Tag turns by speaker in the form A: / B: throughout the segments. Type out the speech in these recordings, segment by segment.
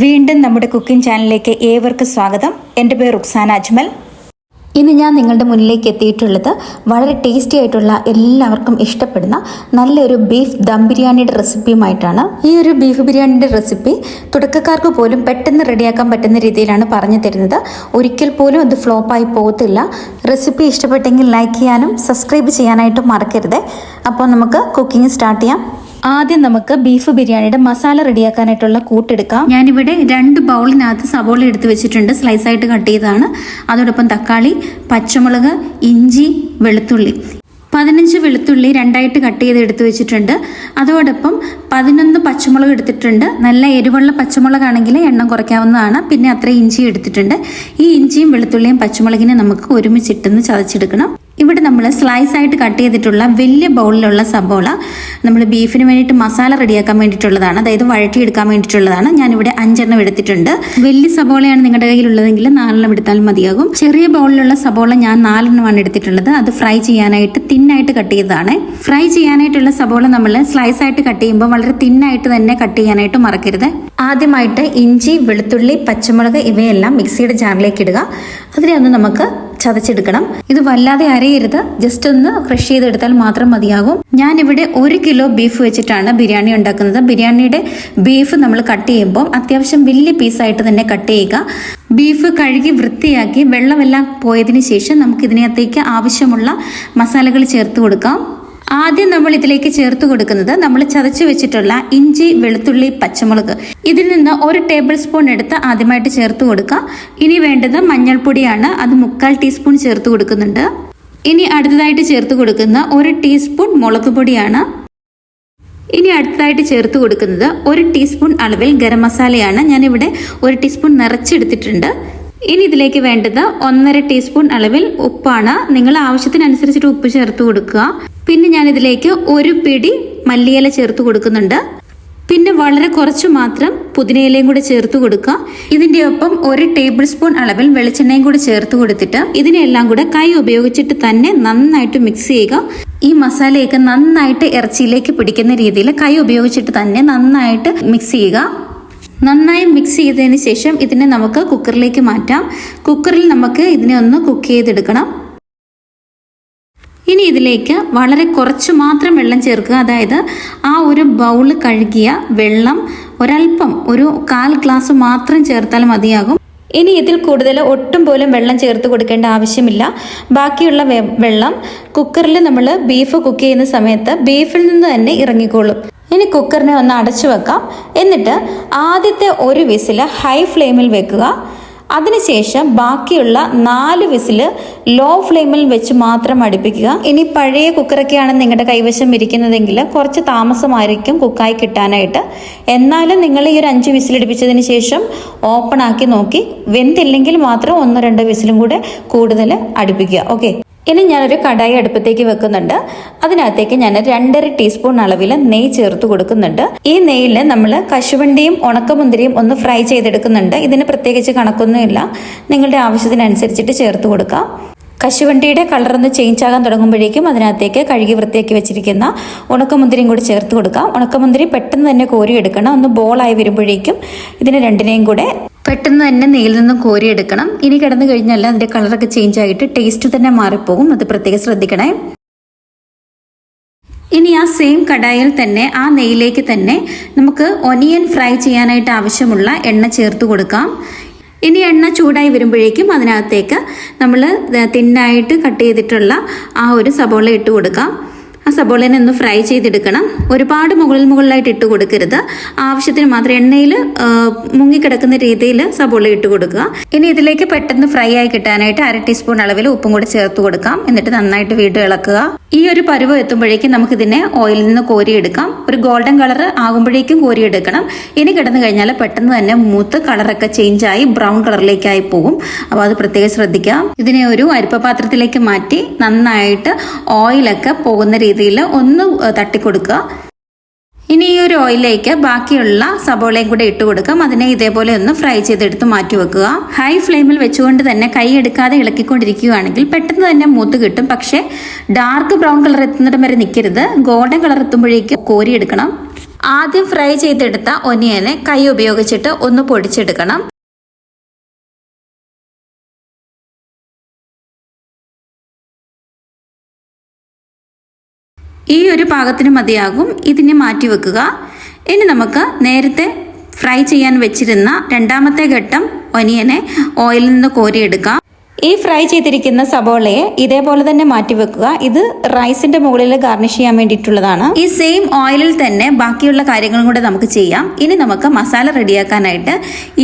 A: വീണ്ടും നമ്മുടെ കുക്കിംഗ് ചാനലിലേക്ക് ഏവർക്കും സ്വാഗതം. എന്റെ പേര് റുക്സാന അജ്മൽ. ഇന്ന് ഞാൻ നിങ്ങളുടെ മുന്നിലേക്ക് എത്തിയിട്ടുള്ളത് വളരെ ടേസ്റ്റി ആയിട്ടുള്ള എല്ലാവർക്കും ഇഷ്ടപ്പെടുന്ന നല്ലൊരു ബീഫ് ദം ബിരിയാണിയുടെ റെസിപ്പിയുമായിട്ടാണ് ഈ ഒരു ബീഫ് ബിരിയാണിയുടെ റെസിപ്പി തുടക്കക്കാർക്ക് പോലും പെട്ടെന്ന് റെഡിയാക്കാൻ പറ്റുന്ന രീതിയിലാണ് പറഞ്ഞു തരുന്നത്. ഒരിക്കൽ പോലും അത് ഫ്ലോപ്പായി പോകത്തില്ല. റെസിപ്പി ഇഷ്ടപ്പെട്ടെങ്കിൽ ലൈക്ക് ചെയ്യാനും സബ്സ്ക്രൈബ് ചെയ്യാനായിട്ടും മറക്കരുത്. അപ്പോൾ നമുക്ക് കുക്കിംഗ് സ്റ്റാർട്ട് ചെയ്യാം. ആദ്യം നമുക്ക് ബീഫ് ബിരിയാണിയുടെ മസാല റെഡിയാക്കാനായിട്ടുള്ള കൂട്ടെടുക്കാം ഞാനിവിടെ രണ്ട് ബൗളിനകത്ത് സവോള എടുത്ത് വെച്ചിട്ടുണ്ട്. സ്ലൈസ് ആയിട്ട് കട്ട് ചെയ്തതാണ്. അതോടൊപ്പം തക്കാളി പച്ചമുളക് ഇഞ്ചി വെളുത്തുള്ളി. പതിനഞ്ച് വെളുത്തുള്ളി രണ്ടായിട്ട് കട്ട് ചെയ്ത് എടുത്ത് വെച്ചിട്ടുണ്ട്. അതോടൊപ്പം പതിനൊന്ന് പച്ചമുളക് എടുത്തിട്ടുണ്ട്. നല്ല എരിവുള്ള പച്ചമുളകാണെങ്കിൽ എണ്ണം കുറയ്ക്കാവുന്നതാണ്. പിന്നെ അത്ര ഇഞ്ചി എടുത്തിട്ടുണ്ട്. ഈ ഇഞ്ചിയും വെളുത്തുള്ളിയും പച്ചമുളകിനെ നമുക്ക് ഒരുമിച്ചിട്ടെന്ന് ചതച്ചെടുക്കണം. ഇവിടെ നമ്മൾ സ്ലൈസ് ആയിട്ട് കട്ട് ചെയ്തിട്ടുള്ള വലിയ ബൗളിലുള്ള സബോള നമ്മൾ ബീഫിന് വേണ്ടിയിട്ട് മസാല റെഡിയാക്കാൻ വേണ്ടിയിട്ടുള്ളതാണ്. അതായത് വഴറ്റിയെടുക്കാൻ വേണ്ടിയിട്ടുള്ളതാണ്. ഞാനിവിടെ അഞ്ചെണ്ണം എടുത്തിട്ടുണ്ട്. വലിയ സബോളയാണ് നിങ്ങളുടെ കയ്യിലുള്ളതെങ്കിൽ നാലെണ്ണം എടുത്താൽ മതിയാകും. ചെറിയ ബൗളിലുള്ള സബോള ഞാൻ നാലെണ്ണമാണ് എടുത്തിട്ടുള്ളത്. അത് ഫ്രൈ ചെയ്യാനായിട്ട് തിന്നായിട്ട് കട്ട് ചെയ്തതാണ്. ഫ്രൈ ചെയ്യാനായിട്ടുള്ള സബോള നമ്മൾ സ്ലൈസ് ആയിട്ട് കട്ട് ചെയ്യുമ്പോൾ വളരെ തിന്നായിട്ട് തന്നെ കട്ട് ചെയ്യാനായിട്ട് മറക്കരുത്. ആദ്യമായിട്ട് ഇഞ്ചി വെളുത്തുള്ളി പച്ചമുളക് ഇവയെല്ലാം മിക്സിയുടെ ജാറിലേക്ക് ഇടുക. അതിനെ ഒന്ന് നമുക്ക് ചതച്ചെടുക്കണം. ഇത് വല്ലാതെ അരയരുത്. ജസ്റ്റ് ഒന്ന് ക്രഷ് ചെയ്തെടുത്താൽ മാത്രം മതിയാകും. ഞാൻ ഇവിടെ ഒരു കിലോ ബീഫ് വെച്ചിട്ടാണ് ബിരിയാണി ഉണ്ടാക്കുന്നത്. ബിരിയാണിയുടെ ബീഫ് നമ്മൾ കട്ട് ചെയ്യുമ്പോൾ അത്യാവശ്യം വലിയ പീസായിട്ട് തന്നെ കട്ട് ചെയ്യുക. ബീഫ് കഴുകി വൃത്തിയാക്കി വെള്ളമെല്ലാം പോയതിന് ശേഷം നമുക്ക് ഇതിനകത്തേക്ക് ആവശ്യമുള്ള മസാലകൾ ചേർത്ത് കൊടുക്കാം. ആദ്യം നമ്മൾ ഇതിലേക്ക് ചേർത്ത് കൊടുക്കുന്നത് നമ്മൾ ചതച്ച് വെച്ചിട്ടുള്ള ഇഞ്ചി വെളുത്തുള്ളി പച്ചമുളക്. ഇതിൽ നിന്ന് ഒരു ടേബിൾ സ്പൂൺ എടുത്ത് ആദ്യമായിട്ട് ചേർത്ത് കൊടുക്കുക. ഇനി വേണ്ടത് മഞ്ഞൾപ്പൊടിയാണ്. അത് മുക്കാൽ ടീസ്പൂൺ ചേർത്ത് കൊടുക്കുന്നുണ്ട്. ഇനി അടുത്തതായിട്ട് ചേർത്ത് കൊടുക്കുന്ന ഒരു ടീസ്പൂൺ മുളക് പൊടിയാണ്. ഇനി അടുത്തതായിട്ട് ചേർത്ത് കൊടുക്കുന്നത് ഒരു ടീസ്പൂൺ അളവിൽ ഗരം മസാലയാണ്. ഞാനിവിടെ ഒരു ടീസ്പൂൺ നിറച്ചെടുത്തിട്ടുണ്ട്. ഇനി ഇതിലേക്ക് വേണ്ടത് ഒന്നര ടീസ്പൂൺ അളവിൽ ഉപ്പാണ്. നിങ്ങൾ ആവശ്യത്തിനനുസരിച്ചിട്ട് ഉപ്പ് ചേർത്ത് കൊടുക്കുക. പിന്നെ ഞാൻ ഇതിലേക്ക് ഒരു പിടി മല്ലിയില ചേർത്ത് കൊടുക്കുന്നുണ്ട്. പിന്നെ വളരെ കുറച്ച് മാത്രം പുതിനയിലയും കൂടി ചേർത്ത് കൊടുക്കുക. ഇതിന്റെ ഒപ്പം ഒരു ടേബിൾ സ്പൂൺ അളവിൽ വെളിച്ചെണ്ണയും കൂടി ചേർത്ത് കൊടുത്തിട്ട് ഇതിനെല്ലാം കൂടെ കൈ ഉപയോഗിച്ചിട്ട് തന്നെ നന്നായിട്ട് മിക്സ് ചെയ്യുക. ഈ മസാലയൊക്കെ നന്നായിട്ട് ഇറച്ചിയിലേക്ക് പിടിക്കുന്ന രീതിയിൽ കൈ ഉപയോഗിച്ചിട്ട് തന്നെ നന്നായിട്ട് മിക്സ് ചെയ്യുക. നന്നായി മിക്സ് ചെയ്തതിന് ശേഷം ഇതിനെ നമുക്ക് കുക്കറിലേക്ക് മാറ്റാം. കുക്കറിൽ നമുക്ക് ഇതിനെ ഒന്ന് കുക്ക് ചെയ്തെടുക്കണം. ഇനി ഇതിലേക്ക് വളരെ കുറച്ച് മാത്രം വെള്ളം ചേർക്കുക. അതായത് ആ ഒരു ബൗൾ കഴുകിയ വെള്ളം ഒരല്പം ഒരു കാൽ ഗ്ലാസ് മാത്രം ചേർത്താൽ മതിയാകും. ഇനി ഇതിൽ കൂടുതൽ ഒട്ടും പോലും വെള്ളം ചേർത്ത് കൊടുക്കേണ്ട ആവശ്യമില്ല. ബാക്കിയുള്ള വെള്ളം കുക്കറിൽ നമ്മൾ ബീഫ് കുക്ക് ചെയ്യുന്ന സമയത്ത് ബീഫിൽ നിന്ന് തന്നെ ഇറങ്ങിക്കോളും. ഇനി കുക്കറിനെ ഒന്ന് അടച്ചു വെക്കാം എന്നിട്ട് ആദ്യത്തെ ഒരു വിസിൽ ഹൈ ഫ്ലെയിമിൽ വെക്കുക. അതിനുശേഷം ബാക്കിയുള്ള നാല് വിസിൽ ലോ ഫ്ലെയിമിൽ വെച്ച് മാത്രം അടുപ്പിക്കുക. ഇനി പഴയ കുക്കറൊക്കെയാണ് നിങ്ങളുടെ കൈവശം ഇരിക്കുന്നതെങ്കിൽ കുറച്ച് താമസമായിരിക്കും കുക്കായി കിട്ടാനായിട്ട്. എന്നാലും നിങ്ങൾ ഈ ഒരു അഞ്ച് വിസിലടുപ്പിച്ചതിന് ശേഷം ഓപ്പൺ ആക്കി നോക്കി. വെന്തില്ലെങ്കിൽ മാത്രം ഒന്നോ രണ്ടോ വിസിലും കൂടെ കൂടുതൽ അടുപ്പിക്കുക. ഓക്കെ? ഇനി ഞാനൊരു കടായി അടുപ്പത്തേക്ക് വെക്കുന്നുണ്ട്. അതിനകത്തേക്ക് ഞാൻ രണ്ടര ടീസ്പൂൺ അളവിൽ നെയ്യ് ചേർത്ത് കൊടുക്കുന്നുണ്ട്. ഈ നെയ്യിൽ നമ്മൾ കശുവണ്ടിയും ഉണക്കമുന്തിരിയും ഒന്ന് ഫ്രൈ ചെയ്തെടുക്കുന്നുണ്ട്. ഇതിന് പ്രത്യേകിച്ച് കണക്കൊന്നുമില്ല. നിങ്ങളുടെ ആവശ്യത്തിനനുസരിച്ചിട്ട് ചേർത്ത് കൊടുക്കാം. കശുവണ്ടിയുടെ കളർ ഒന്ന് ചേഞ്ച് ആകാൻ തുടങ്ങുമ്പോഴേക്കും അതിനകത്തേക്ക് കഴുകി വൃത്തിയാക്കി വെച്ചിരിക്കുന്ന ഉണക്കമുന്തിരിയും കൂടി ചേർത്ത് കൊടുക്കാം. ഉണക്കമുന്തിരി പെട്ടെന്ന് തന്നെ കോരിയെടുക്കണം. ഒന്ന് ബോളായി വരുമ്പോഴേക്കും ഇതിന് രണ്ടിനെയും കൂടെ പെട്ടെന്ന് തന്നെ നെയ്യിൽ നിന്ന് കോരിയെടുക്കണം ഇനി കിടന്നു കഴിഞ്ഞാൽ അതിന്റെ കളറൊക്കെ ചേഞ്ച് ആയിട്ട് ടേസ്റ്റ് തന്നെ മാറിപ്പോകും. അത് പ്രത്യേകം ശ്രദ്ധിക്കണേ. ഇനി ആ സെയിം കടായിൽ തന്നെ ആ നെയ്യിലേക്ക് തന്നെ നമുക്ക് ഒനിയൻ ഫ്രൈ ചെയ്യാനായിട്ട് ആവശ്യമുള്ള എണ്ണ ചേർത്ത് കൊടുക്കാം. ഇനി എണ്ണ ചൂടായി വരുമ്പോഴേക്കും അതിനകത്തേക്ക് നമ്മൾ തിന്നായിട്ട് കട്ട് ചെയ്തിട്ടുള്ള ആ ഒരു സബോള ഇട്ട് കൊടുക്കാം. ആ സബോളേനെ ഒന്ന് ഫ്രൈ ചെയ്തെടുക്കണം. ഒരുപാട് മുകളിൽ മുകളിലായിട്ട് ഇട്ട് കൊടുക്കരുത്. ആവശ്യത്തിന് മാത്രം എണ്ണയിൽ മുങ്ങിക്കിടക്കുന്ന രീതിയിൽ സബോള ഇട്ട് കൊടുക്കുക. ഇനി ഇതിലേക്ക് പെട്ടെന്ന് ഫ്രൈ ആയി കിട്ടാനായിട്ട് അര ടീസ്പൂൺ അളവിൽ ഉപ്പും കൂടി ചേർത്ത് കൊടുക്കാം. എന്നിട്ട് നന്നായിട്ട് വീണ്ടും ഇളക്കുക. ഈ ഒരു പരുവ് എത്തുമ്പോഴേക്കും നമുക്ക് ഇതിനെ ഓയിലിൽ നിന്ന് കോരിയെടുക്കാം. ഒരു ഗോൾഡൻ കളർ ആകുമ്പോഴേക്കും കോരിയെടുക്കണം. ഇനി കിടന്നു കഴിഞ്ഞാൽ പെട്ടെന്ന് തന്നെ മൂത്ത് കളറൊക്കെ ചേഞ്ച് ആയി ബ്രൗൺ കളറിലേക്കായി പോകും അപ്പോൾ അത് പ്രത്യേകം ശ്രദ്ധിക്കാം. ഇതിനെ ഒരു അരിപ്പ പാത്രത്തിലേക്ക് മാറ്റി നന്നായിട്ട് ഓയിലൊക്കെ പോകുന്ന ഒന്ന് തട്ടിക്കൊടുക്കുക. ഇനി ഈ ഒരു ഓയിലേക്ക് ബാക്കിയുള്ള സബോളയും കൂടെ ഇട്ട് കൊടുക്കാം. അതിനെ ഇതേപോലെ ഒന്ന് ഫ്രൈ ചെയ്തെടുത്ത് മാറ്റി വെക്കുക. ഹൈ ഫ്ലെയിമിൽ വെച്ചുകൊണ്ട് തന്നെ കൈ എടുക്കാതെ ഇളക്കിക്കൊണ്ടിരിക്കുകയാണെങ്കിൽ പെട്ടെന്ന് തന്നെ മൂത്ത് കിട്ടും. പക്ഷേ ഡാർക്ക് ബ്രൗൺ കളർ എത്തുന്നിടം വരെ നിൽക്കരുത്. ഗോൾഡൻ കളർ എത്തുമ്പോഴേക്കും കോരിയെടുക്കണം. ആദ്യം ഫ്രൈ ചെയ്തെടുത്ത ഒനിയനെ കൈ ഉപയോഗിച്ചിട്ട് ഒന്ന് പൊടിച്ചെടുക്കണം. പാകത്തിന് മതിയാകും. ഇതിനെ മാറ്റി വെക്കുക. ഇനി നമുക്ക് നേരത്തെ ഫ്രൈ ചെയ്യാൻ വെച്ചിരുന്ന രണ്ടാമത്തെ ഘട്ടം ഒനിയനെ ഓയിലിൽ നിന്ന് കോരിയെടുക്കാം. ഈ ഫ്രൈ ചെയ്തിരിക്കുന്ന സബോളയെ ഇതേപോലെ തന്നെ മാറ്റി വെക്കുക. ഇത് റൈസിന്റെ മുകളിൽ ഗാർണിഷ് ചെയ്യാൻ വേണ്ടിയിട്ടുള്ളതാണ്. ഈ സെയിം ഓയിലിൽ തന്നെ ബാക്കിയുള്ള കാര്യങ്ങളും കൂടെ നമുക്ക് ചെയ്യാം. ഇനി നമുക്ക് മസാല റെഡിയാക്കാനായിട്ട്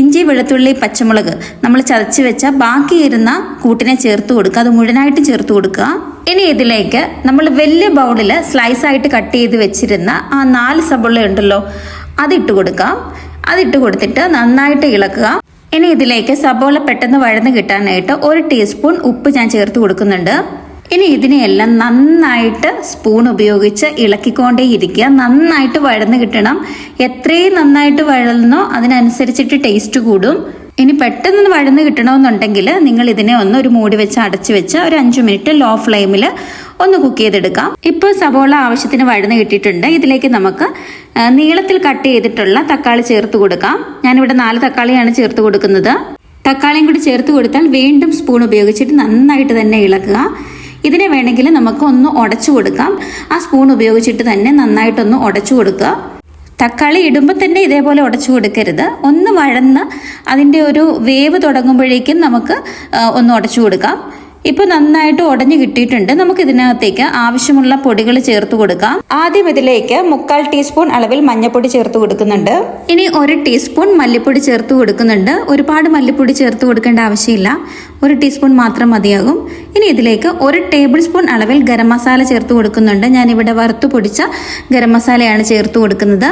A: ഇഞ്ചി വെളുത്തുള്ളി പച്ചമുളക് നമ്മൾ ചതച്ച് വെച്ച ബാക്കി ഇരുന്ന കൂട്ടിനെ ചേർത്ത് കൊടുക്കുക. അത് മുഴുവനായിട്ട് ചേർത്ത് കൊടുക്കുക. ഇനി ഇതിലേക്ക് നമ്മൾ വലിയ ബൗളിൽ സ്ലൈസ് ആയിട്ട് കട്ട് ചെയ്ത് വെച്ചിരുന്ന ആ നാല് സബോള ഉണ്ടല്ലോ അതിട്ട് കൊടുക്കാം. അതിട്ട് കൊടുത്തിട്ട് നന്നായിട്ട് ഇളക്കുക. ഇനി ഇതിലേക്ക് സബോള പെട്ടെന്ന് വഴന്ന് കിട്ടാനായിട്ട് ഒരു ടീസ്പൂൺ ഉപ്പ് ഞാൻ ചേർത്ത് കൊടുക്കുന്നുണ്ട്. ഇനി ഇതിനെയെല്ലാം നന്നായിട്ട് സ്പൂൺ ഉപയോഗിച്ച് ഇളക്കിക്കൊണ്ടേ ഇരിക്കുക നന്നായിട്ട് വഴന്ന് കിട്ടണം. എത്രയും നന്നായിട്ട് വഴന്നോ അതിനനുസരിച്ചിട്ട് ടേസ്റ്റ് കൂടും. ഇനി പെട്ടെന്ന് വഴന്ന് കിട്ടണമെന്നുണ്ടെങ്കിൽ നിങ്ങൾ ഇതിനെ ഒന്ന് ഒരു മൂടി വെച്ച് അടച്ചു വെച്ച് ഒരു അഞ്ച് മിനിറ്റ് ലോ ഫ്ലെയിമിൽ ഒന്ന് കുക്ക് ചെയ്തെടുക്കാം. ഇപ്പോൾ സബോള ആവശ്യത്തിന് വഴന്ന് കിട്ടിയിട്ടുണ്ട്. ഇതിലേക്ക് നമുക്ക് നീളത്തിൽ കട്ട് ചെയ്തിട്ടുള്ള തക്കാളി ചേർത്ത് കൊടുക്കാം. ഞാനിവിടെ നാല് തക്കാളിയാണ് ചേർത്ത് കൊടുക്കുന്നത്. തക്കാളിയും കൂടി ചേർത്ത് കൊടുത്താൽ വീണ്ടും സ്പൂൺ ഉപയോഗിച്ചിട്ട് നന്നായിട്ട് തന്നെ ഇളക്കുക. ഇതിനെ വേണമെങ്കിൽ നമുക്ക് ഒന്ന് ഉടച്ചു കൊടുക്കാം. ആ സ്പൂൺ ഉപയോഗിച്ചിട്ട് തന്നെ നന്നായിട്ടൊന്ന് ഉടച്ചു കൊടുക്കുക. തക്കാളി ഇടുമ്പോൾ തന്നെ ഇതേപോലെ ഉടച്ചു കൊടുക്കരുത്. ഒന്ന് വഴന്ന് അതിന്റെ ഒരു വേവ് തുടങ്ങുമ്പോഴേക്കും നമുക്ക് ഒന്ന് ഉടച്ചു കൊടുക്കാം. ഇപ്പോൾ നന്നായിട്ട് ഉടഞ്ഞു കിട്ടിയിട്ടുണ്ട്. നമുക്ക് ഇതിനകത്തേക്ക് ആവശ്യമുള്ള പൊടികൾ ചേർത്ത് കൊടുക്കാം. ആദ്യം ഇതിലേക്ക് മുക്കാൽ ടീസ്പൂൺ അളവിൽ മഞ്ഞപ്പൊടി ചേർത്ത് കൊടുക്കുന്നുണ്ട്. ഇനി ഒരു ടീസ്പൂൺ മല്ലിപ്പൊടി ചേർത്ത് കൊടുക്കുന്നുണ്ട്. ഒരുപാട് മല്ലിപ്പൊടി ചേർത്ത് കൊടുക്കേണ്ട ആവശ്യമില്ല. ഒരു ടീസ്പൂൺ മാത്രം മതിയാകും. ഇനി ഇതിലേക്ക് ഒരു ടേബിൾ സ്പൂൺ അളവിൽ ഗരം മസാല ചേർത്ത് കൊടുക്കുന്നുണ്ട്. ഞാനിവിടെ വറുത്തു പൊടിച്ച ഗരം മസാലയാണ് ചേർത്ത് കൊടുക്കുന്നത്.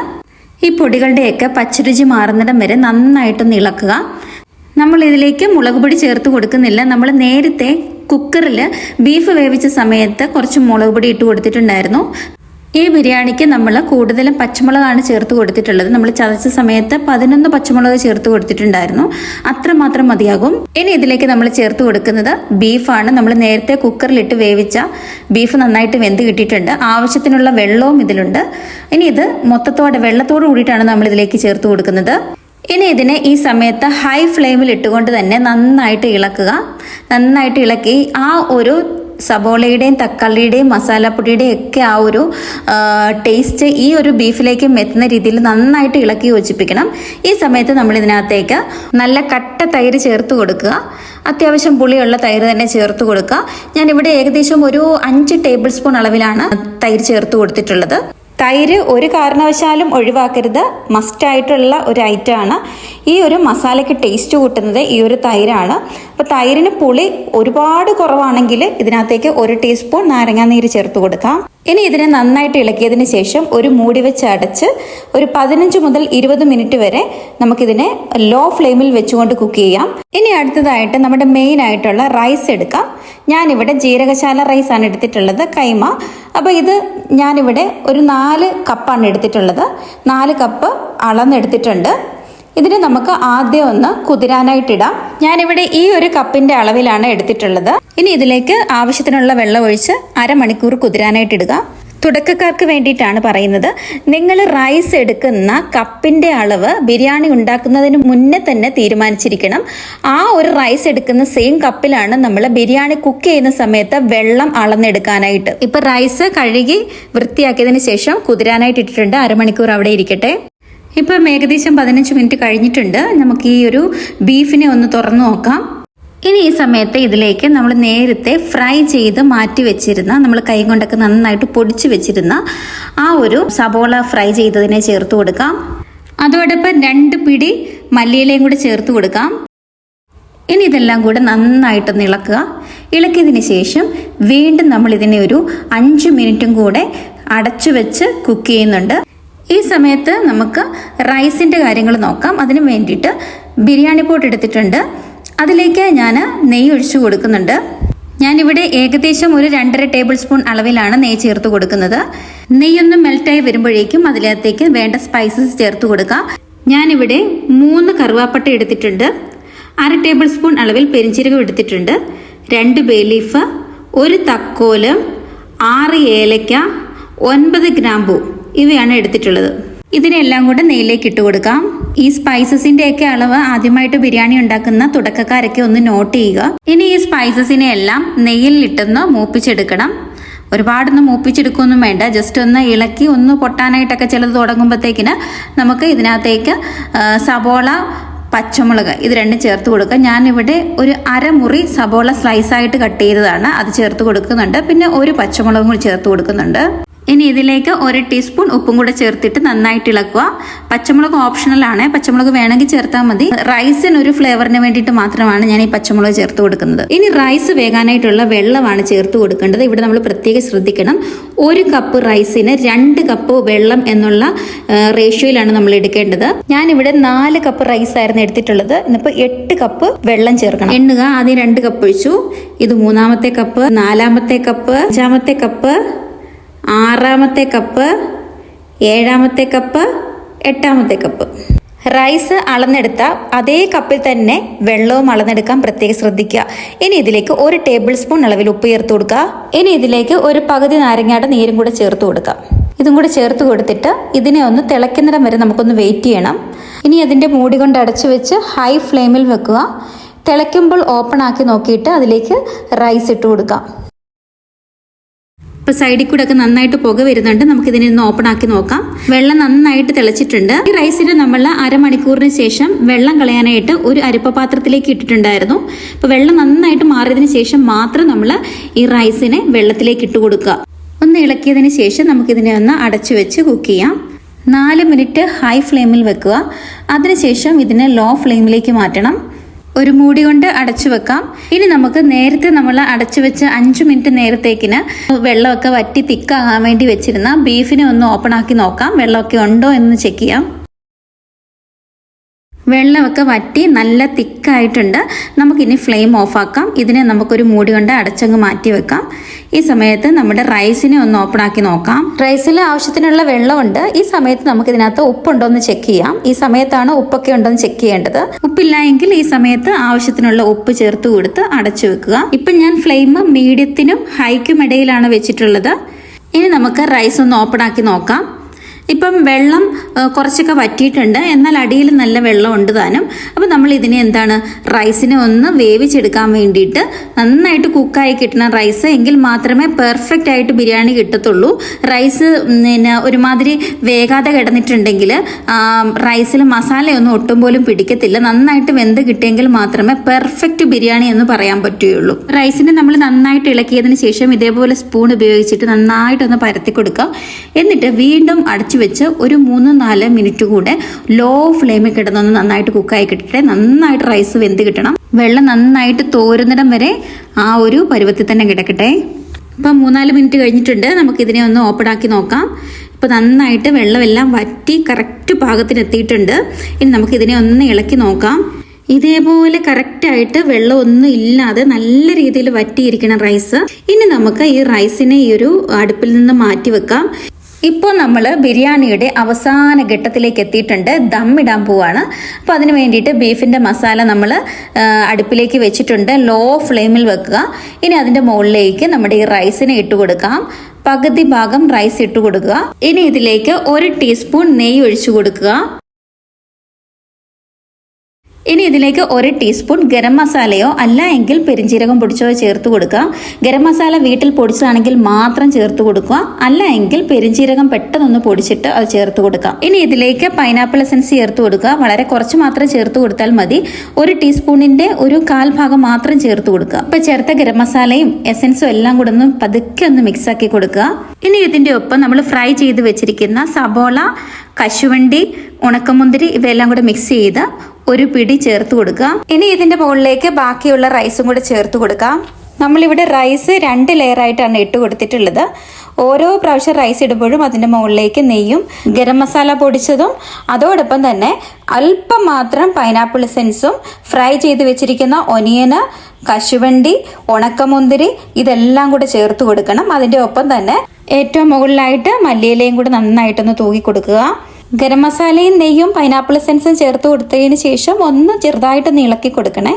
A: ഈ പൊടികളുടെയൊക്കെ പച്ചരുചി മാറുന്നിടം വരെ നന്നായിട്ടൊന്ന് ഇളക്കുക നമ്മൾ ഇതിലേക്ക് മുളക് പൊടി ചേർത്ത് കൊടുക്കുന്നില്ല. നമ്മൾ നേരത്തെ കുക്കറിൽ ബീഫ് വേവിച്ച സമയത്ത് കുറച്ച് മുളക് പൊടി ഇട്ട് കൊടുത്തിട്ടുണ്ടായിരുന്നു. ഈ ബിരിയാണിക്ക് നമ്മൾ കൂടുതലും പച്ചമുളകാണ് ചേർത്ത് കൊടുത്തിട്ടുള്ളത്. നമ്മൾ ചതച്ച സമയത്ത് പതിനൊന്ന് പച്ചമുളക് ചേർത്ത് കൊടുത്തിട്ടുണ്ടായിരുന്നു. അത്രമാത്രം മതിയാകും. ഇനി ഇതിലേക്ക് നമ്മൾ ചേർത്ത് കൊടുക്കുന്നത് ബീഫാണ് നമ്മൾ നേരത്തെ കുക്കറിലിട്ട് വേവിച്ച ബീഫ് നന്നായിട്ട് വെന്ത് കിട്ടിയിട്ടുണ്ട്. ആവശ്യത്തിനുള്ള വെള്ളവും ഇതിലുണ്ട്. ഇനി ഇത് മൊത്തത്തോടെ വെള്ളത്തോട് കൂടിയിട്ടാണ് നമ്മൾ ഇതിലേക്ക് ചേർത്ത് കൊടുക്കുന്നത്. ഇനി ഇതിനെ ഈ സമയത്ത് ഹൈ ഫ്ലെയിമിൽ ഇട്ടുകൊണ്ട് തന്നെ നന്നായിട്ട് ഇളക്കുക. നന്നായിട്ട് ഇളക്കി ആ ഒരു സബോളയുടെയും തക്കാളിയുടെയും മസാലപ്പൊടിയുടെയും ഒക്കെ ആ ഒരു ടേസ്റ്റ് ഈ ഒരു ബീഫിലേക്കും എത്തുന്ന രീതിയിൽ നന്നായിട്ട് ഇളക്കി യോജിപ്പിക്കണം. ഈ സമയത്ത് നമ്മൾ ഇതിനകത്തേക്ക് നല്ല കട്ട തൈര് ചേർത്ത് കൊടുക്കുക. അത്യാവശ്യം പുളിയുള്ള തൈര് തന്നെ ചേർത്ത് കൊടുക്കുക. ഞാനിവിടെ ഏകദേശം ഒരു അഞ്ച് ടേബിൾ സ്പൂൺ അളവിലാണ് തൈര് ചേർത്ത് കൊടുത്തിട്ടുള്ളത്. തൈര് ഒരു കാരണവശാലും ഒഴിവാക്കരുത്. മസ്റ്റായിട്ടുള്ള ഒരു ഐറ്റമാണ് ഈ ഒരു മസാലയ്ക്ക് ടേസ്റ്റ് കൂട്ടുന്നത് ഈ ഒരു തൈരാണ്. അപ്പോൾ തൈരിന് പുളി ഒരുപാട് കുറവാണെങ്കിൽ ഇതിനകത്തേക്ക് ഒരു ടീസ്പൂൺ നാരങ്ങാനീര് ചേർത്ത് കൊടുക്കാം. ഇനി ഇതിനെ നന്നായിട്ട് ഇളക്കിയതിന് ശേഷം ഒരു മൂടി വെച്ച് അടച്ച് ഒരു പതിനഞ്ച് മുതൽ ഇരുപത് മിനിറ്റ് വരെ നമുക്കിതിനെ ലോ ഫ്ലെയിമിൽ വെച്ചുകൊണ്ട് കുക്ക് ചെയ്യാം. ഇനി അടുത്തതായിട്ട് നമ്മുടെ മെയിൻ ആയിട്ടുള്ള റൈസ് എടുക്കാം. ഞാനിവിടെ ജീരകശാല റൈസ് ആണ് എടുത്തിട്ടുള്ളത് കൈമ. അപ്പോൾ ഇത് ഞാനിവിടെ ഒരു നാല് കപ്പാണ് എടുത്തിട്ടുള്ളത്. നാല് കപ്പ് അളന്നെടുത്തിട്ടുണ്ട്. ഇതിന് നമുക്ക് ആദ്യം ഒന്ന് കുതിരാനായിട്ടിടാം ഞാനിവിടെ ഈ ഒരു കപ്പിന്റെ അളവിലാണ് എടുത്തിട്ടുള്ളത്. ഇനി ഇതിലേക്ക് ആവശ്യത്തിനുള്ള വെള്ളം ഒഴിച്ച് അരമണിക്കൂർ കുതിരാനായിട്ടിടുക തുടക്കക്കാർക്ക് വേണ്ടിയിട്ടാണ് പറയുന്നത്. നിങ്ങൾ റൈസ് എടുക്കുന്ന കപ്പിന്റെ അളവ് ബിരിയാണി ഉണ്ടാക്കുന്നതിന് മുന്നേ തന്നെ തീരുമാനിച്ചിരിക്കണം. ആ ഒരു റൈസ് എടുക്കുന്ന സെയിം കപ്പിലാണ് നമ്മൾ ബിരിയാണി കുക്ക് ചെയ്യുന്ന സമയത്ത് വെള്ളം അളന്നെടുക്കാനായിട്ട്. ഇപ്പൊ റൈസ് കഴുകി വൃത്തിയാക്കിയതിന് ശേഷം കുതിരാനായിട്ട് ഇട്ടിട്ടുണ്ട്. അരമണിക്കൂർ അവിടെ ഇരിക്കട്ടെ. ഇപ്പം ഏകദേശം പതിനഞ്ച് മിനിറ്റ് കഴിഞ്ഞിട്ടുണ്ട്. നമുക്ക് ഈ ഒരു ബീഫിനെ ഒന്ന് തുറന്നു നോക്കാം. ഇനി ഈ സമയത്ത് ഇതിലേക്ക് നമ്മൾ നേരത്തെ ഫ്രൈ ചെയ്ത് മാറ്റി വെച്ചിരുന്ന നമ്മൾ കൈ കൊണ്ടൊക്കെ നന്നായിട്ട് പൊടിച്ച് വെച്ചിരുന്ന ആ ഒരു സബോള ഫ്രൈ ചെയ്തതിനെ ചേർത്ത് കൊടുക്കാം. അതോടൊപ്പം രണ്ട് പിടി മല്ലിയിലയും കൂടി ചേർത്ത് കൊടുക്കാം. ഇനി ഇതെല്ലാം കൂടെ നന്നായിട്ടൊന്ന് ഇളക്കുക ഇളക്കിയതിന് ശേഷം വീണ്ടും നമ്മൾ ഇതിനെ ഒരു അഞ്ച് മിനിറ്റും കൂടെ അടച്ചു വെച്ച് കുക്ക് ചെയ്യുന്നുണ്ട്. ഈ സമയത്ത് നമുക്ക് റൈസിന്റെ കാര്യങ്ങൾ നോക്കാം. അതിന് വേണ്ടിയിട്ട് ബിരിയാണി പോട്ട് എടുത്തിട്ടുണ്ട്. അതിലേക്ക് ഞാൻ നെയ്യ് ഒഴിച്ചു കൊടുക്കുന്നുണ്ട്. ഞാനിവിടെ ഏകദേശം ഒരു രണ്ടര ടേബിൾ സ്പൂൺ അളവിലാണ് നെയ്യ് ചേർത്ത് കൊടുക്കുന്നത്. നെയ്യൊന്ന് മെൽറ്റായി വരുമ്പോഴേക്കും അതിനകത്തേക്ക് വേണ്ട സ്പൈസസ് ചേർത്ത് കൊടുക്കാം. ഞാനിവിടെ മൂന്ന് കറുവാപ്പട്ട എടുത്തിട്ടുണ്ട്. അര ടേബിൾ സ്പൂൺ അളവിൽ പെരിഞ്ചീരകം എടുത്തിട്ടുണ്ട്. രണ്ട് ബേലീഫ് ഒരു തക്കോൽ ആറ് ഏലക്ക ഒൻപത് ഗ്രാമ്പു. ഇവയാണ് എടുത്തിട്ടുള്ളത്. ഇതിനെല്ലാം കൂടെ നെയ്യിലേക്ക് ഇട്ട് കൊടുക്കാം. ഈ സ്പൈസസിന്റെ ഒക്കെ അളവ് ആദ്യമായിട്ട് ബിരിയാണി ഉണ്ടാക്കുന്ന തുടക്കക്കാരൊക്കെ ഒന്ന് നോട്ട് ചെയ്യുക. ഇനി ഈ സ്പൈസസിനെ എല്ലാം നെയ്യിൽ ഇട്ടൊന്ന് മൂപ്പിച്ചെടുക്കണം. ഒരുപാടൊന്നും മൂപ്പിച്ചെടുക്കൊന്നും വേണ്ട. ജസ്റ്റ് ഒന്ന് ഇളക്കി ഒന്ന് പൊട്ടാനായിട്ടൊക്കെ ചിലത് തുടങ്ങുമ്പോഴത്തേക്കിന് നമുക്ക് ഇതിനകത്തേക്ക് സബോള പച്ചമുളക് ഇത് രണ്ടും ചേർത്ത് കൊടുക്കുക. ഞാനിവിടെ ഒരു അരമുറി സബോള സ്ലൈസായിട്ട് കട്ട് ചെയ്തതാണ്. അത് ചേർത്ത് കൊടുക്കുന്നുണ്ട്. പിന്നെ ഒരു പച്ചമുളകും കൂടി ചേർത്ത് കൊടുക്കുന്നുണ്ട്. ഇനി ഇതിലേക്ക് ഒരു ടീസ്പൂൺ ഉപ്പും കൂടെ ചേർത്തിട്ട് നന്നായിട്ട് ഇളക്കുക. പച്ചമുളക് ഓപ്ഷണൽ ആണ്. പച്ചമുളക് വേണമെങ്കിൽ ചേർത്താൽ മതി. റൈസിന് ഒരു ഫ്ലേവറിന് വേണ്ടിയിട്ട് മാത്രമാണ് ഞാൻ ഈ പച്ചമുളക് ചേർത്ത് കൊടുക്കുന്നത്. ഇനി റൈസ് വേകാനായിട്ടുള്ള വെള്ളമാണ് ചേർത്ത് കൊടുക്കേണ്ടത്. ഇവിടെ നമ്മൾ പ്രത്യേകം ശ്രദ്ധിക്കണം. ഒരു കപ്പ് റൈസിന് രണ്ട് കപ്പ് വെള്ളം എന്നുള്ള റേഷ്യോയിലാണ് നമ്മൾ എടുക്കേണ്ടത്. ഞാൻ ഇവിടെ നാല് കപ്പ് റൈസ് ആയിരുന്നു എടുത്തിട്ടുള്ളത്. ഇന്നിപ്പോൾ എട്ട് കപ്പ് വെള്ളം ചേർക്കണം. എണ്ണുക. ആദ്യം രണ്ട് കപ്പ് ഒഴിച്ചു. ഇത് മൂന്നാമത്തെ കപ്പ് നാലാമത്തെ കപ്പ് അഞ്ചാമത്തെ കപ്പ് ആറാമത്തെ കപ്പ് ഏഴാമത്തെ കപ്പ് എട്ടാമത്തെ കപ്പ്. റൈസ് അളന്നെടുത്ത അതേ കപ്പിൽ തന്നെ വെള്ളവും അളന്നെടുക്കാൻ പ്രത്യേകം ശ്രദ്ധിക്കുക. ഇനി ഇതിലേക്ക് ഒരു ടേബിൾ സ്പൂൺ അളവിൽ ഉപ്പ് ചേർത്ത് കൊടുക്കുക. ഇനി ഇതിലേക്ക് ഒരു പകുതി നാരങ്ങയുടെ നീരും കൂടെ ചേർത്ത് കൊടുക്കാം ഇതും കൂടെ ചേർത്ത് കൊടുത്തിട്ട് ഇതിനെ ഒന്ന് തിളയ്ക്കുന്നിടം വരെ നമുക്കൊന്ന് വെയിറ്റ് ചെയ്യണം. ഇനി അതിന്റെ മൂടി കൊണ്ട് അടച്ചു വെച്ച് ഹൈ ഫ്ലെയിമിൽ വെക്കുക. തിളയ്ക്കുമ്പോൾ ഓപ്പൺ ആക്കി നോക്കിയിട്ട് അതിലേക്ക് റൈസ് ഇട്ട് കൊടുക്കാം ഇപ്പൊ സൈഡിൽ കൂടെ ഒക്കെ നന്നായിട്ട് പുക വരുന്നുണ്ട്. നമുക്ക് ഇതിനെ ഒന്ന് ഓപ്പൺ ആക്കി നോക്കാം. വെള്ളം നന്നായിട്ട് തിളച്ചിട്ടുണ്ട്. ഈ റൈസിന് നമ്മൾ അരമണിക്കൂറിന് ശേഷം വെള്ളം കളയാനായിട്ട് ഒരു അരിപ്പ പാത്രത്തിലേക്ക് ഇട്ടിട്ടുണ്ടായിരുന്നു. അപ്പൊ വെള്ളം നന്നായിട്ട് മാറിയതിന് ശേഷം മാത്രം നമ്മൾ ഈ റൈസിനെ വെള്ളത്തിലേക്ക് ഇട്ട് കൊടുക്കുക. ഒന്ന് ഇളക്കിയതിന് ശേഷം നമുക്കിതിനെ ഒന്ന് അടച്ചു വെച്ച് കുക്ക് ചെയ്യാം. നാല് മിനിറ്റ് ഹൈ ഫ്ലെയിമിൽ വെക്കുക. അതിനുശേഷം ഇതിനെ ലോ ഫ്ലെയിമിലേക്ക് മാറ്റണം. ഒരു മൂടി കൊണ്ട് അടച്ചു വെക്കാം. ഇനി നമുക്ക് നേരത്തെ നമ്മൾ അടച്ചു വെച്ച് അഞ്ച് മിനിറ്റ് നേരത്തേക്കിന് വെള്ളമൊക്കെ വറ്റി തിക്കാകാൻ വേണ്ടി വെച്ചിരുന്ന ബീഫിനെ ഒന്ന് ഓപ്പൺ ആക്കി നോക്കാം. വെള്ളമൊക്കെ ഉണ്ടോ എന്ന് ചെക്ക് ചെയ്യാം. വെള്ളമൊക്കെ വറ്റി നല്ല തിക്കായിട്ടുണ്ട്. നമുക്കിനി ഫ്ലെയിം ഓഫാക്കാം. ഇതിനെ നമുക്കൊരു മൂടി കൊണ്ട് അടച്ചങ്ങ് മാറ്റി വെക്കാം. ഈ സമയത്ത് നമ്മുടെ റൈസിനെ ഒന്ന് ഓപ്പൺ ആക്കി നോക്കാം. റൈസിൽ ആവശ്യത്തിനുള്ള വെള്ളമുണ്ട്. ഈ സമയത്ത് നമുക്ക് ഇതിനകത്ത് ഉപ്പുണ്ടോ എന്ന് ചെക്ക് ചെയ്യാം. ഈ സമയത്താണ് ഉപ്പൊക്കെ ഉണ്ടോ എന്ന് ചെക്ക് ചെയ്യേണ്ടത്. ഉപ്പില്ല എങ്കിൽ ഈ സമയത്ത് ആവശ്യത്തിനുള്ള ഉപ്പ് ചേർത്ത് കൊടുത്ത് അടച്ചു വെക്കുക. ഇപ്പം ഞാൻ ഫ്ലെയിം മീഡിയത്തിനും ഹൈക്കും ഇടയിലാണ് വെച്ചിട്ടുള്ളത്. ഇനി നമുക്ക് റൈസ് ഒന്ന് ഓപ്പൺ ആക്കി നോക്കാം. ഇപ്പം വെള്ളം കുറച്ചൊക്കെ വറ്റിയിട്ടുണ്ട്. എന്നാൽ അടിയിൽ നല്ല വെള്ളം ഉണ്ട് താനും. അപ്പം നമ്മൾ ഇതിനെ എന്താണ് റൈസിനെ ഒന്ന് വേവിച്ചെടുക്കാൻ വേണ്ടിയിട്ട് നന്നായിട്ട് കുക്കായി കിട്ടണം റൈസ്. എങ്കിൽ മാത്രമേ പെർഫെക്റ്റ് ആയിട്ട് ബിരിയാണി കിട്ടത്തുള്ളൂ. റൈസ് പിന്നെ ഒരുമാതിരി വേകാതെ കിടന്നിട്ടുണ്ടെങ്കിൽ റൈസിൽ മസാലയൊന്നും ഒട്ടും പോലും പിടിക്കത്തില്ല. നന്നായിട്ട് വെന്ത് കിട്ടിയെങ്കിൽ മാത്രമേ പെർഫെക്റ്റ് ബിരിയാണി എന്ന് പറയാൻ പറ്റുകയുള്ളൂ. റൈസിനെ നമ്മൾ നന്നായിട്ട് ഇളക്കിയതിന് ശേഷം ഇതേപോലെ സ്പൂൺ ഉപയോഗിച്ചിട്ട് നന്നായിട്ടൊന്ന് പരത്തി കൊടുക്കാം. എന്നിട്ട് വീണ്ടും അടച്ചു വെച്ച് ഒരു മൂന്ന് നാല് മിനിറ്റ് കൂടെ ലോ ഫ്ലെയിമിൽ കിടന്നൊന്ന് നന്നായിട്ട് കുക്കായി കിട്ടട്ടെ. നന്നായിട്ട് റൈസ് വെന്ത് കിട്ടണം. വെള്ളം നന്നായിട്ട് തോരുന്നിടം വരെ ആ ഒരു പരുവത്തിൽ തന്നെ കിടക്കട്ടെ. ഇപ്പം മൂന്നാൽ മിനിറ്റ് കഴിഞ്ഞിട്ടുണ്ട്. നമുക്ക് ഇതിനെ ഒന്ന് ഓപ്പൺ ആക്കി നോക്കാം. ഇപ്പം നന്നായിട്ട് വെള്ളമെല്ലാം വറ്റി കറക്റ്റ് പാകത്തിനെത്തിയിട്ടുണ്ട് ഇനി നമുക്കിതിനെ ഒന്ന് ഇളക്കി നോക്കാം. ഇതേപോലെ കറക്റ്റായിട്ട് വെള്ളം ഒന്നും ഇല്ലാതെ നല്ല രീതിയിൽ വറ്റിയിരിക്കണം റൈസ് ഇനി നമുക്ക് ഈ റൈസിനെ ഈ ഒരു അടുപ്പിൽ നിന്ന് മാറ്റി വെക്കാം. ഇപ്പോൾ നമ്മൾ ബിരിയാണിയുടെ അവസാന ഘട്ടത്തിലേക്ക് എത്തിയിട്ടുണ്ട്. ദം ഇടാൻ പോവാണ്. അപ്പോൾ അതിന് വേണ്ടിയിട്ട് ബീഫിന്റെ മസാല നമ്മൾ അടുപ്പിലേക്ക് വെച്ചിട്ടുണ്ട്. ലോ ഫ്ലെയിമിൽ വെക്കുക. ഇനി അതിന്റെ മുകളിലേക്ക് നമ്മുടെ ഈ റൈസിനെ ഇട്ട് കൊടുക്കാം. പകുതി ഭാഗം റൈസ് ഇട്ട് കൊടുക്കുക. ഇനി ഇതിലേക്ക് ഒരു ടീസ്പൂൺ നെയ്യ് ഒഴിച്ചു കൊടുക്കുക. ഇനി ഇതിലേക്ക് ഒരു ടീസ്പൂൺ ഗരം മസാലയോ അല്ല എങ്കിൽ പെരിഞ്ചീരകം പൊടിച്ചോ ചേർത്ത് കൊടുക്കുക. ഗരം മസാല വീട്ടിൽ പൊടിച്ചതാണെങ്കിൽ മാത്രം ചേർത്ത് കൊടുക്കുക. അല്ല എങ്കിൽ പെരിഞ്ചീരകം പെട്ടെന്നൊന്ന് പൊടിച്ചിട്ട് അത് ചേർത്ത് കൊടുക്കാം ഇനി ഇതിലേക്ക് പൈനാപ്പിൾ എസൻസ് ചേർത്ത് കൊടുക്കുക. വളരെ കുറച്ച് മാത്രം ചേർത്ത് കൊടുത്താൽ മതി. ഒരു ടീസ്പൂണിന്റെ ഒരു കാൽ ഭാഗം മാത്രം ചേർത്ത് കൊടുക്കുക. ഇപ്പൊ ചേർത്ത ഗരം മസാലയും എസൻസും എല്ലാം കൂടെ ഒന്ന് പതുക്കെ ഒന്ന് മിക്സ് ആക്കി കൊടുക്കുക. ഇനി ഇതിന്റെ ഒപ്പം നമ്മൾ ഫ്രൈ ചെയ്ത് വെച്ചിരിക്കുന്ന സബോള കശുവണ്ടി ഉണക്കമുന്തിരി ഇവയെല്ലാം കൂടെ മിക്സ് ചെയ്ത് ഒരു പിടി ചേർത്ത് കൊടുക്കുക ഇനി ഇതിന്റെ മുകളിലേക്ക് ബാക്കിയുള്ള റൈസും കൂടെ ചേർത്ത് കൊടുക്കാം. നമ്മളിവിടെ റൈസ് രണ്ട് ലെയർ ആയിട്ടാണ് ഇട്ട് കൊടുത്തിട്ടുള്ളത്. ഓരോ പ്രാവശ്യം റൈസ് ഇടുമ്പോഴും അതിന്റെ മുകളിലേക്ക് നെയ്യും ഗരം മസാല പൊടിച്ചതും അതോടൊപ്പം തന്നെ അല്പം മാത്രം പൈനാപ്പിൾ സെൻസും ഫ്രൈ ചെയ്ത് വെച്ചിരിക്കുന്ന ഒനിയന് കശുവണ്ടി ഉണക്കമുന്തിരി ഇതെല്ലാം കൂടെ ചേർത്ത് കൊടുക്കണം. അതിന്റെ ഒപ്പം തന്നെ ഏറ്റവും മുകളിലായിട്ട് മല്ലിയിലയും കൂടെ നന്നായിട്ടൊന്ന് തൂക്കി കൊടുക്കുക. ഗരം മസാലയും നെയ്യും പൈനാപ്പിൾ എസെൻസും ചേർത്ത് കൊടുത്തതിന് ശേഷം ഒന്ന് ചെറുതായിട്ട് ഇളക്കി കൊടുക്കണേ.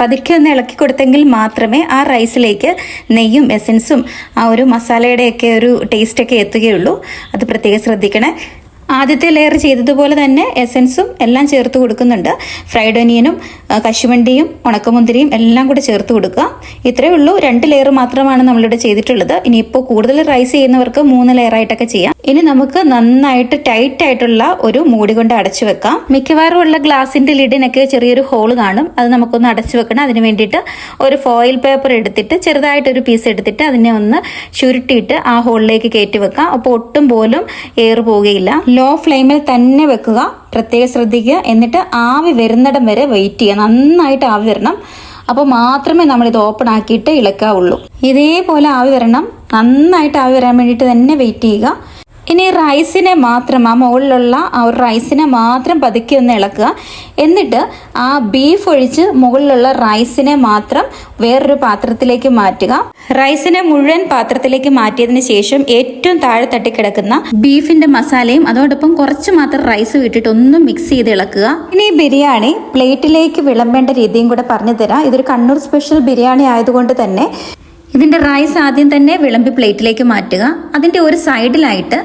A: പതുക്കെ ഒന്ന് ഇളക്കി കൊടുത്തെങ്കിൽ മാത്രമേ ആ റൈസിലേക്ക് നെയ്യും എസൻസും ആ ഒരു മസാലയുടെയൊക്കെ ഒരു ടേസ്റ്റൊക്കെ എത്തുകയുള്ളൂ. അത് പ്രത്യേകം ശ്രദ്ധിക്കണേ. ആദ്യത്തെ ലെയർ ചെയ്തതുപോലെ തന്നെ എസൻസും എല്ലാം ചേർത്ത് കൊടുക്കുന്നുണ്ട്. ഫ്രൈഡ് ഒനിയനും കശുവണ്ടിയും ഉണക്കമുന്തിരിയും എല്ലാം കൂടെ ചേർത്ത് കൊടുക്കുക. ഇത്രയേ ഉള്ളൂ. രണ്ട് ലെയർ മാത്രമാണ് നമ്മളിവിടെ ചെയ്തിട്ടുള്ളത്. ഇനിയിപ്പോൾ കൂടുതൽ റൈസ് ചെയ്യുന്നവർക്ക് മൂന്ന് ലെയർ ആയിട്ടൊക്കെ ചെയ്യാം. ഇനി നമുക്ക് നന്നായിട്ട് ടൈറ്റ് ആയിട്ടുള്ള ഒരു മൂടി കൊണ്ട് അടച്ചു വെക്കാം. മിക്കവാറും ഉള്ള ഗ്ലാസിന്റെ ലിഡിനൊക്കെ ചെറിയൊരു ഹോൾ കാണും. അത് നമുക്കൊന്ന് അടച്ചു വെക്കണം. അതിന് വേണ്ടിയിട്ട് ഒരു ഫോയിൽ പേപ്പർ എടുത്തിട്ട് ചെറുതായിട്ടൊരു പീസ് എടുത്തിട്ട് അതിനെ ഒന്ന് ചുരുട്ടിയിട്ട് ആ ഹോളിലേക്ക് കയറ്റി വെക്കാം. അപ്പോൾ ഒട്ടും പോലും എയർ പോവുകയില്ല. ലോ ഫ്ലെയിമിൽ തന്നെ വെക്കുക. പ്രത്യേകം ശ്രദ്ധിക്കുക. എന്നിട്ട് ആവി വരുന്നിടം വരെ വെയിറ്റ് ചെയ്യുക. നന്നായിട്ട് ആവി വരണം. അപ്പോൾ മാത്രമേ നമ്മൾ ഇത് ഓപ്പൺ ആക്കിയിട്ട് ഇളക്കാവുള്ളൂ. ഇതേപോലെ ആവി വരണം. നന്നായിട്ട് ആവി വരാൻ വേണ്ടിയിട്ട് തന്നെ വെയിറ്റ് ചെയ്യുക. ഇനി റൈസിനെ മാത്രം ആ മുകളിലുള്ള ആ ഒരു റൈസിനെ മാത്രം പതുക്കി ഒന്ന് ഇളക്കുക. എന്നിട്ട് ആ ബീഫ് ഒഴിച്ച് മുകളിലുള്ള റൈസിനെ മാത്രം വേറൊരു പാത്രത്തിലേക്ക് മാറ്റുക. റൈസിനെ മുഴുവൻ പാത്രത്തിലേക്ക് മാറ്റിയതിന് ശേഷം ഏറ്റവും താഴെ തട്ടി കിടക്കുന്ന ബീഫിന്റെ മസാലയും അതോടൊപ്പം കുറച്ച് മാത്രം റൈസ് വിട്ടിട്ട് ഒന്നും മിക്സ് ചെയ്ത് ഇളക്കുക. ഇനി ബിരിയാണി പ്ലേറ്റിലേക്ക് വിളമ്പേണ്ട രീതിയും കൂടെ പറഞ്ഞു തരാം. ഇതൊരു കണ്ണൂർ സ്പെഷ്യൽ ബിരിയാണി ആയതുകൊണ്ട് തന്നെ ഇതിന്റെ റൈസ് ആദ്യം തന്നെ വിളമ്പി പ്ലേറ്റിലേക്ക് മാറ്റുക. അതിന്റെ ഒരു സൈഡിലായിട്ട്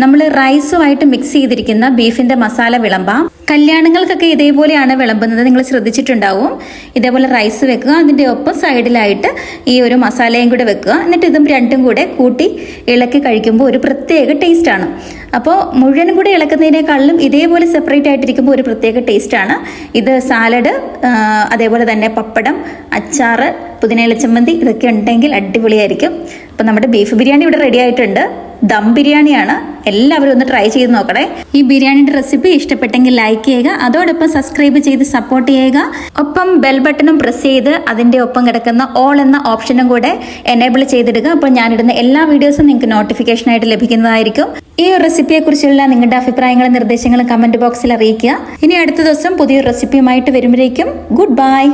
A: നമ്മൾ റൈസുമായിട്ട് മിക്സ് ചെയ്തിരിക്കുന്ന ബീഫിന്റെ മസാല വിളമ്പാം. കല്യാണങ്ങൾക്കൊക്കെ ഇതേപോലെയാണ് വിളമ്പുന്നത്. നിങ്ങൾ ശ്രദ്ധിച്ചിട്ടുണ്ടാവും. ഇതേപോലെ റൈസ് വെക്കുക. അതിന്റെ ഒപ്പം സൈഡിലായിട്ട് ഈ ഒരു മസാലയും കൂടെ വെക്കുക. എന്നിട്ട് ഇതും രണ്ടും കൂടെ കൂട്ടി ഇളക്കി കഴിക്കുമ്പോൾ ഒരു പ്രത്യേക ടേസ്റ്റാണ് അപ്പോൾ മുഴുവനും കൂടി ഇളക്കുന്നതിനേക്കാളും ഇതേപോലെ സെപ്പറേറ്റ് ആയിട്ടിരിക്കുമ്പോൾ ഒരു പ്രത്യേക ടേസ്റ്റാണ് ഇത് സാലഡ് അതേപോലെ തന്നെ പപ്പടം അച്ചാറ് പുതിനയില ചമ്മന്തി ഇതൊക്കെ ഉണ്ടെങ്കിൽ അടിപൊളിയായിരിക്കും. അപ്പോൾ നമ്മുടെ ബീഫ് ബിരിയാണി ഇവിടെ റെഡി ആയിട്ടുണ്ട്. ദം ബിരിയാണിയാണ്. എല്ലാവരും ഒന്ന് ട്രൈ ചെയ്ത് നോക്കണേ. ഈ ബിരിയാണിയുടെ റെസിപ്പി ഇഷ്ടപ്പെട്ടെങ്കിൽ ലൈക്ക് ചെയ്യുക. അതോടൊപ്പം സബ്സ്ക്രൈബ് ചെയ്ത് സപ്പോർട്ട് ചെയ്യുക. ഒപ്പം ബെൽ ബട്ടണും പ്രസ് ചെയ്ത് അതിന്റെ ഒപ്പം കിടക്കുന്ന ഓൾ എന്ന ഓപ്ഷനും കൂടെ എനേബിൾ ചെയ്തിടുക. അപ്പോൾ ഞാനിടുന്ന എല്ലാ വീഡിയോസും നിങ്ങൾക്ക് നോട്ടിഫിക്കേഷനായിട്ട് ലഭിക്കുന്നതായിരിക്കും. ഈ ഒരു റെസിപ്പിയെക്കുറിച്ചുള്ള നിങ്ങളുടെ അഭിപ്രായങ്ങളും നിർദ്ദേശങ്ങളും കമന്റ് ബോക്സിൽ അറിയിക്കുക. ഇനി അടുത്ത ദിവസം പുതിയൊരു റെസിപ്പിയുമായിട്ട് വരുമ്പോഴേക്കും ഗുഡ് ബൈ